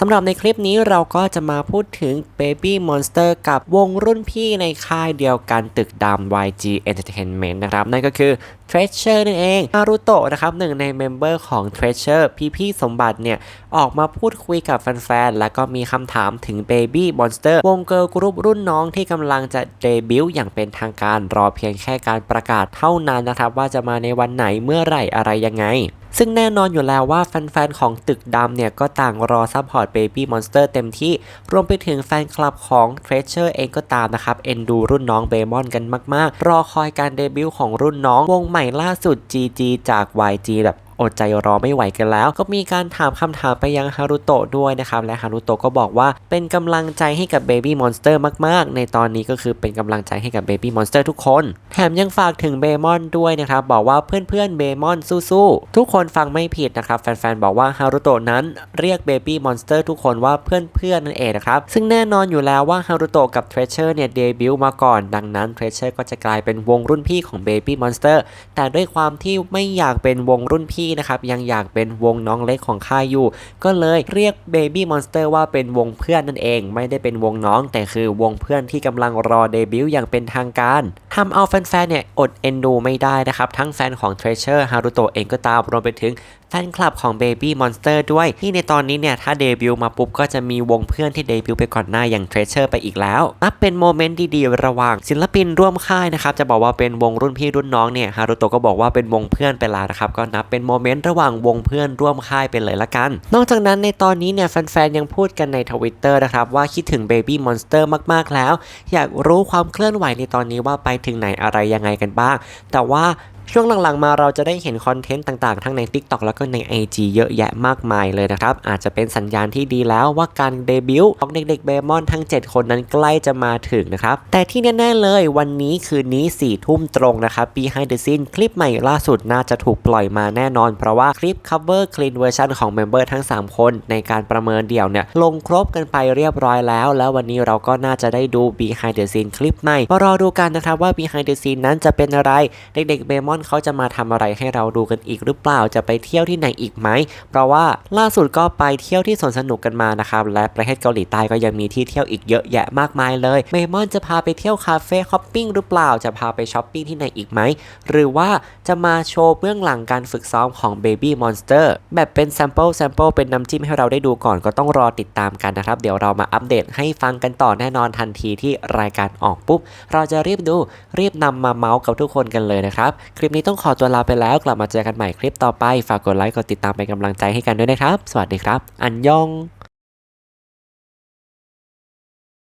สำหรับในคลิปนี้เราก็จะมาพูดถึง Baby Monster กับวงรุ่นพี่ในค่ายเดียวกันตึกดำ YG Entertainment นะครับ นั่นก็คือ Treasure นั่นเองนารุโตะนะครับหนึ่งในเมมเบอร์ของ Treasure พี่ๆสมบัติเนี่ย ออกมาพูดคุยกับแฟนๆ แล้วก็มีคำถามถึง Baby Monster วงเกิร์ลกรุ๊ปรุ่นน้องที่กำลังจะเดบิวต์อย่างเป็นทางการรอเพียงแค่การประกาศเท่านั้นนะครับ ว่าจะมาในวันไหนเมื่อไหร่อะไรยังไง ซึ่งแน่นอนอยู่แล้วว่าแฟนๆ ของตึกดำเนี่ย ก็ต่างรอซัพพอร์ต Baby Monster เต็มที่ รวมไปถึงแฟนคลับของ Treasure เองก็ตามนะครับ เอ็นดูรุ่นน้องเบมอนกันมาก ๆ รอคอยการเดบิวต์ของรุ่นน้องวงใหม่ล่าสุด GG จาก YG แบบ อดใจรอไม่ไหวกันแล้ว ก็มีการถามคำถามไปยังฮารุโตะด้วยนะครับ และฮารุโตะก็บอกว่าเป็นกำลังใจให้กับ Baby Monster มาก ๆ ในตอนนี้ก็คือเป็นกำลังใจให้กับ Baby Monster ทุกคน แถมยังฝากถึงเบมอนด้วยนะครับ บอกว่าเพื่อนๆเบมอนสู้ๆทุกคนฟังไม่ผิดนะครับ แฟนๆบอกว่าฮารุโตะนั้นเรียก Baby Monster ทุกคนว่าเพื่อนๆนั่นเองนะครับซึ่งแน่นอนอยู่แล้วว่าฮารุโตะกับ Treasure เนี่ยเดบิวต์มาก่อน ดังนั้น Treasure ก็จะกลายเป็นวงรุ่นพี่ของ Baby Monster แต่ด้วยความที่ไม่อยากเป็นวงรุ่นพี่นะครับยังอยากเป็นวงน้องเล็กของค่ายอยู่ ก็เลยเรียก Baby Monster ว่าเป็นวงเพื่อนนั่นเอง ไม่ได้เป็นวงน้อง แต่คือวงเพื่อนที่กำลังรอเดบิวต์อย่างเป็นทางการทำเอาแฟนๆเนี่ยอดเอ็นดูไม่ได้นะครับ ทั้งแฟนของ Treasure ฮารุโตะเองก็ตามรวมไปถึงแฟนคลับของ Baby Monster ด้วย ที่ในตอนนี้เนี่ย ถ้าเดบิวต์มาปุ๊บ ก็จะมีวงเพื่อนที่เดบิวต์ไปก่อนหน้าอย่าง Treasure ไปอีกแล้วนับเป็นโมเมนต์ดีๆ ระหว่าง ศิลปินร่วมค่ายนะครับ จะบอกว่าเป็นวงรุ่นพี่รุ่นน้องเนี่ยฮารุโตะก็บอกว่าเป็นวงเพื่อนไปแล้วนะครับ ก็นับเป็นโมเมนต์ระหว่างวงเพื่อนร่วมค่ายไปเลยละกัน นอกจากนั้นในตอนนี้เนี่ยแฟนๆ ยังพูดกันในทวิตเตอร์นะครับว่าคิดถึง Baby Monster มากๆแล้ว อยากรู้ความเคลื่อนไหวในตอนนี้ว่าไปถึงไหนอะไรยังไงกันบ้าง แต่ว่า ช่วงหลังๆมาเราจะได้เห็นคอนเทนต์ต่างๆ ทั้งใน TikTok แล้วก็ใน IG เยอะแยะมากมายเลยนะครับ อาจจะเป็นสัญญาณที่ดีแล้วว่าการเดบิวต์ของเด็กๆเบมอนทั้ง 7 คนนั้นใกล้จะมาถึงนะครับ แต่ที่แน่ๆเลยวันนี้คืนนี้4ี่ทุ่มตรงนะครับ Behind the Scene คลิปใหม่ล่าสุดน่าจะถูกปล่อยมาแน่นอน เพราะว่าคลิป cover clean version ของเมมเบอร์ทั้ง 3 คน ในการประเมินเดี่ยวเนี่ยลงครบกันไปเรียบร้อยแล้ว แล้ววันนี้เราก็น่าจะได้ดู Behind the Scene คลิปใหม่มารอดูกันนะครับว่า Behind the Scene นั้นจะเป็นอะไรเด็กๆเบมอนเขาจะมาทำอะไรให้เราดูกันอีกหรือเปล่าจะไปเที่ยวที่ไหนอีกไหม เพราะว่าล่าสุดก็ไปเที่ยวที่สวนสนุกกันมานะครับและประเทศเกาหลีใต้ก็ยังมีที่เที่ยวอีกเยอะแยะมากมายเลย เมมอนจะพาไปเที่ยวคาเฟ่ฮอปปิ้งหรือเปล่าจะพาไปช้อปปิ้งที่ไหนอีกไหมหรือว่าจะมาโชว์เบื้องหลังการฝึกซ้อมของ Baby Monster แบบเป็น sample sample เป็นน้ำจิ้มให้เราได้ดูก่อนก็ต้องรอติดตามกันนะครับ เดี๋ยวเรามาอัปเดตให้ฟังกันต่อแน่นอนทันทีที่รายการออกปุ๊บ เราจะรีบดูรีบนำมาเมาส์กับทุกคนกันเลยนะครับคลิปนี้ต้องขอตัวลาไปแล้วกลับมาเจอกันใหม่คลิปต่อไป ฝากกดไลค์กดติดตามเป็นกำลังใจให้กันด้วยนะครับ สวัสดีครับ อันยอง